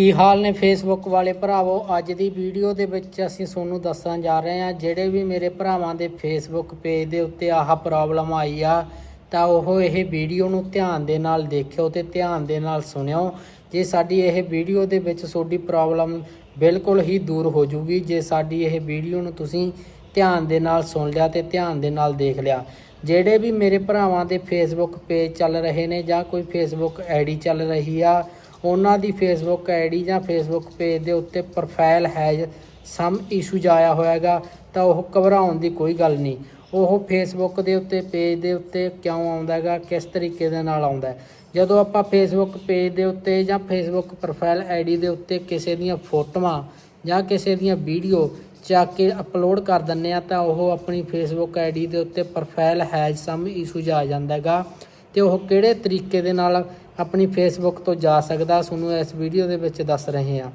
ਕੀ ਹਾਲ ਨੇ ਫੇਸਬੁੱਕ ਵਾਲੇ ਭਰਾਵੋ? ਅੱਜ ਦੀ ਵੀਡੀਓ ਦੇ ਵਿੱਚ ਅਸੀਂ ਤੁਹਾਨੂੰ ਦੱਸਣ ਜਾ ਰਹੇ ਹਾਂ, ਜਿਹੜੇ ਵੀ ਮੇਰੇ ਭਰਾਵਾਂ ਦੇ ਫੇਸਬੁੱਕ ਪੇਜ ਦੇ ਉੱਤੇ ਆਹ ਪ੍ਰੋਬਲਮ ਆਈ ਆ, ਤਾਂ ਉਹ ਇਹ ਵੀਡੀਓ ਨੂੰ ਧਿਆਨ ਦੇ ਨਾਲ ਦੇਖਿਓ ਤੇ ਧਿਆਨ ਦੇ ਨਾਲ ਸੁਣਿਓ। ਜੇ ਸਾਡੀ ਇਹ ਵੀਡੀਓ ਦੇ ਵਿੱਚ ਤੁਹਾਡੀ ਪ੍ਰੋਬਲਮ ਬਿਲਕੁਲ ਹੀ ਦੂਰ ਹੋ ਜੂਗੀ, ਜੇ ਸਾਡੀ ਇਹ ਵੀਡੀਓ ਨੂੰ ਤੁਸੀਂ ਧਿਆਨ ਦੇ ਨਾਲ ਸੁਣ ਲਿਆ ਤੇ ਧਿਆਨ ਦੇ ਨਾਲ ਦੇਖ ਲਿਆ। ਜਿਹੜੇ ਵੀ ਮੇਰੇ ਭਰਾਵਾਂ ਦੇ ਫੇਸਬੁੱਕ ਪੇਜ ਚੱਲ ਰਹੇ ਨੇ ਜਾਂ ਕੋਈ ਫੇਸਬੁੱਕ ਆਈਡੀ ਚੱਲ ਰਹੀ ਆ ਉਹਨਾਂ ਦੀ ਫੇਸਬੁੱਕ ਆਈਡੀ ਜਾਂ ਫੇਸਬੁੱਕ ਪੇਜ ਦੇ ਉੱਤੇ ਪ੍ਰੋਫਾਈਲ ਹੈਜ਼ ਸਮ ਇਸ਼ੂਜ ਆਇਆ ਹੋਇਆਗਾ, ਤਾਂ ਉਹ ਘਬਰਾਉਣ ਦੀ ਕੋਈ ਗੱਲ ਨਹੀਂ। ਉਹ ਫੇਸਬੁੱਕ ਦੇ ਉੱਤੇ ਪੇਜ ਦੇ ਉੱਤੇ ਕਿਉਂ ਆਉਂਦਾ ਹੈਗਾ ਕਿਸ ਤਰੀਕੇ ਦੇ ਨਾਲ ਆਉਂਦਾ ਜਦੋਂ ਆਪਾਂ ਫੇਸਬੁੱਕ ਪੇਜ ਦੇ ਉੱਤੇ ਜਾਂ ਫੇਸਬੁੱਕ ਪ੍ਰੋਫਾਈਲ ਆਈਡੀ ਦੇ ਉੱਤੇ ਕਿਸੇ ਦੀਆਂ ਫੋਟੋਆਂ ਜਾਂ ਕਿਸੇ ਦੀਆਂ ਵੀਡੀਓ ਚੱਕ ਕੇ ਅਪਲੋਡ ਕਰ ਦਿੰਨੇ ਆ ਤਾਂ ਉਹ ਆਪਣੀ ਫੇਸਬੁੱਕ ਆਈਡੀ ਦੇ ਉੱਤੇ ਪ੍ਰੋਫਾਈਲ ਹੈਜ ਸਮ ਇਸ਼ੂਜ ਆ ਜਾਂਦਾ ਹੈਗਾ ਤੇ ਉਹ ਕਿਹੜੇ ਤਰੀਕੇ ਦੇ ਨਾਲ ਆਪਣੀ ਫੇਸਬੁੱਕ ਤੋਂ ਜਾ ਸਕਦਾ, ਤੁਹਾਨੂੰ ਇਸ ਵੀਡੀਓ ਦੇ ਵਿੱਚ ਦੱਸ ਰਹੇ ਹਾਂ।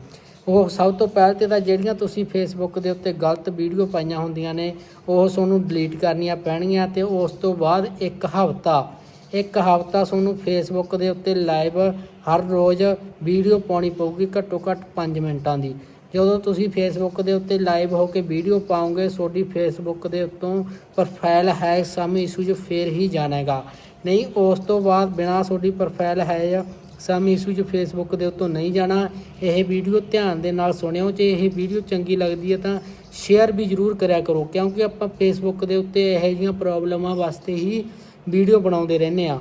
ਉਹ ਸਭ ਤੋਂ ਪਹਿਲ ਤੇ ਤਾਂ ਜਿਹੜੀਆਂ ਤੁਸੀਂ ਫੇਸਬੁੱਕ ਦੇ ਉੱਤੇ ਗਲਤ ਵੀਡੀਓ ਪਾਈਆਂ ਹੁੰਦੀਆਂ ਨੇ, ਉਹ ਤੁਹਾਨੂੰ ਡਿਲੀਟ ਕਰਨੀਆਂ ਪੈਣਗੀਆਂ ਤੇ ਉਸ ਤੋਂ ਬਾਅਦ ਇੱਕ ਹਫ਼ਤਾ ਇੱਕ ਹਫ਼ਤਾ ਤੁਹਾਨੂੰ ਫੇਸਬੁੱਕ ਦੇ ਉੱਤੇ ਲਾਈਵ ਹਰ ਰੋਜ਼ ਵੀਡੀਓ ਪਾਉਣੀ ਪਊਗੀ ਘੱਟੋ ਘੱਟ 5 ਮਿੰਟਾਂ ਦੀ। ਜਦੋਂ ਤੁਸੀਂ ਫੇਸਬੁੱਕ ਦੇ ਉੱਤੇ ਲਾਈਵ ਹੋ ਕੇ ਵੀਡੀਓ ਪਾਓਗੇ, ਤੁਹਾਡੀ ਫੇਸਬੁੱਕ ਦੇ ਉੱਤੋਂ ਪ੍ਰੋਫਾਈਲ ਹੈ ਸਮ ਇਸ਼ੂਜ ਫੇਰ ਹੀ ਜਾਣੇਗਾ। ਨਹੀਂ, ਉਸ ਤੋਂ ਬਾਅਦ ਬਿਨਾ ਤੁਹਾਡੀ ਪ੍ਰੋਫਾਈਲ ਹੈ ਸਮ ਇਸ਼ੂਜ ਫੇਸਬੁੱਕ ਦੇ ਉੱਤੋਂ ਨਹੀਂ ਜਾਣਾ, ਇਹ ਵੀਡੀਓ ਧਿਆਨ ਦੇ ਨਾਲ ਸੁਣਿਓ, ਜੇ ਇਹ ਵੀਡੀਓ ਚੰਗੀ ਲੱਗਦੀ ਹੈ ਤਾਂ ਸ਼ੇਅਰ ਵੀ ਜ਼ਰੂਰ ਕਰਿਆ ਕਰੋ, ਕਿਉਂਕਿ ਆਪਾਂ ਫੇਸਬੁੱਕ ਦੇ ਉੱਤੇ ਇਹੋ ਜਿਹੀਆਂ ਪ੍ਰੋਬਲਮਾਂ ਵਾਸਤੇ ਹੀ ਵੀਡੀਓ ਬਣਾਉਂਦੇ ਰਹਿੰਦੇ ਆ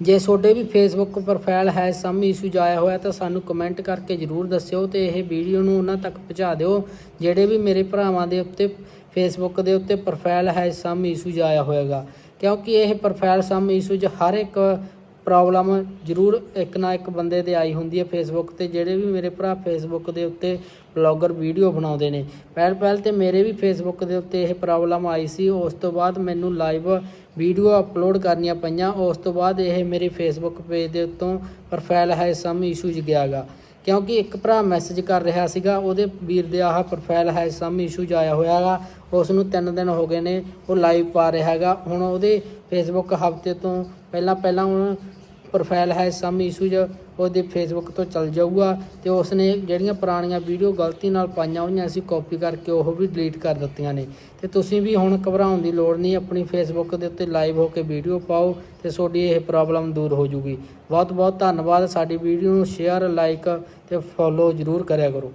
ਜੇ ਤੁਹਾਡੇ ਵੀ ਫੇਸਬੁੱਕ ਪ੍ਰੋਫਾਈਲ ਹੈ ਸਮ ਇਸ਼ੂਜ ਆਇਆ ਹੋਇਆ, ਤਾਂ ਸਾਨੂੰ ਕਮੈਂਟ ਕਰਕੇ ਜਰੂਰ ਦੱਸਿਓ ਤੇ ਇਹ ਵੀਡੀਓ ਨੂੰ ਉਹਨਾਂ ਤੱਕ ਪਹੁੰਚਾ ਦਿਓ, ਜਿਹੜੇ ਵੀ ਮੇਰੇ ਭਰਾਵਾਂ ਦੇ ਉੱਤੇ ਫੇਸਬੁੱਕ ਦੇ ਉੱਤੇ ਪ੍ਰੋਫਾਈਲ ਹੈ ਸਮ ਇਸ਼ੂਜ ਆਇਆ ਹੋਏਗਾ ਕਿਉਂਕਿ ਇਹ ਪ੍ਰੋਫਾਈਲ ਸਮ ਇਸ਼ੂਜ ਹਰ ਇੱਕ ਪ੍ਰੋਬਲਮ ਜ਼ਰੂਰ ਇੱਕ ਨਾ ਇੱਕ ਬੰਦੇ 'ਤੇ ਆਈ ਹੁੰਦੀ ਹੈ ਫੇਸਬੁੱਕ ਤੇ, ਜਿਹੜੇ ਵੀ ਮੇਰੇ ਭਰਾ ਫੇਸਬੁੱਕ ਦੇ ਉੱਤੇ ਬਲੌਗਰ ਵੀਡੀਓ ਬਣਾਉਂਦੇ ਨੇ। ਪਹਿਲ ਪਹਿਲ ਤੇ ਮੇਰੇ ਵੀ ਫੇਸਬੁੱਕ ਦੇ ਉੱਤੇ ਇਹ ਪ੍ਰੋਬਲਮ ਆਈ ਸੀ। ਉਸ ਤੋਂ ਬਾਅਦ ਮੈਨੂੰ ਲਾਈਵ ਵੀਡੀਓ ਅਪਲੋਡ ਕਰਨੀਆਂ ਪਈਆਂ। ਉਸ ਤੋਂ ਬਾਅਦ ਇਹ ਮੇਰੇ ਫੇਸਬੁੱਕ ਪੇਜ ਦੇ ਉੱਤੋਂ ਪ੍ਰੋਫਾਈਲ ਹੈ ਸਮ ਇਸ਼ੂਜ ਗਿਆਗਾ ਕਿਉਂਕਿ ਇੱਕ ਭਰਾ ਮੈਸੇਜ ਕਰ ਰਿਹਾ ਸੀਗਾ, ਉਹਦੇ ਵੀਰ ਦੇ ਆਹ ਪ੍ਰੋਫਾਈਲ ਹੈ ਸਮ ਇਸ਼ੂਜ ਆਇਆ ਹੋਇਆ ਹੈਗਾ। ਉਸ ਨੂੰ 3 ਦਿਨ ਹੋ ਗਏ ਨੇ, ਉਹ ਲਾਈਵ ਪਾ ਰਿਹਾ ਹੈਗਾ। ਹੁਣ ਉਹਦੇ ਫੇਸਬੁੱਕ ਹਫ਼ਤੇ ਤੋਂ ਪਹਿਲਾਂ ਪਹਿਲਾਂ ਹੁਣ ਪ੍ਰੋਫਾਈਲ ਹੈ ਸਮ ਇਸ਼ੂਜ ਉਹਦੇ ਫੇਸਬੁੱਕ ਤੋਂ ਚੱਲ ਜਾਊਗਾ ਤੇ ਉਸਨੇ ਜਿਹੜੀਆਂ ਪੁਰਾਣੀਆਂ ਵੀਡੀਓ ਗਲਤੀ ਨਾਲ ਪਾਈਆਂ ਹੋਈਆਂ ਸੀ ਕਾਪੀ ਕਰਕੇ ਉਹ ਵੀ ਡਿਲੀਟ ਕਰ ਦਿੱਤੀਆਂ ਨੇ। ਤੇ ਤੁਸੀਂ ਵੀ ਹੁਣ ਘਬਰਾਉਣ ਦੀ ਲੋੜ ਨਹੀਂ, ਆਪਣੀ ਫੇਸਬੁੱਕ ਦੇ ਉੱਤੇ ਲਾਈਵ ਹੋ ਕੇ ਵੀਡੀਓ ਪਾਓ ਤੇ ਤੁਹਾਡੀ ਇਹ ਪ੍ਰੋਬਲਮ ਦੂਰ ਹੋ ਜੂਗੀ। ਬਹੁਤ ਬਹੁਤ ਧੰਨਵਾਦ, ਸਾਡੀ ਵੀਡੀਓ ਨੂੰ ਸ਼ੇਅਰ ਲਾਈਕ ਤੇ ਫੋਲੋ ਜ਼ਰੂਰ ਕਰਿਆ ਕਰੋ।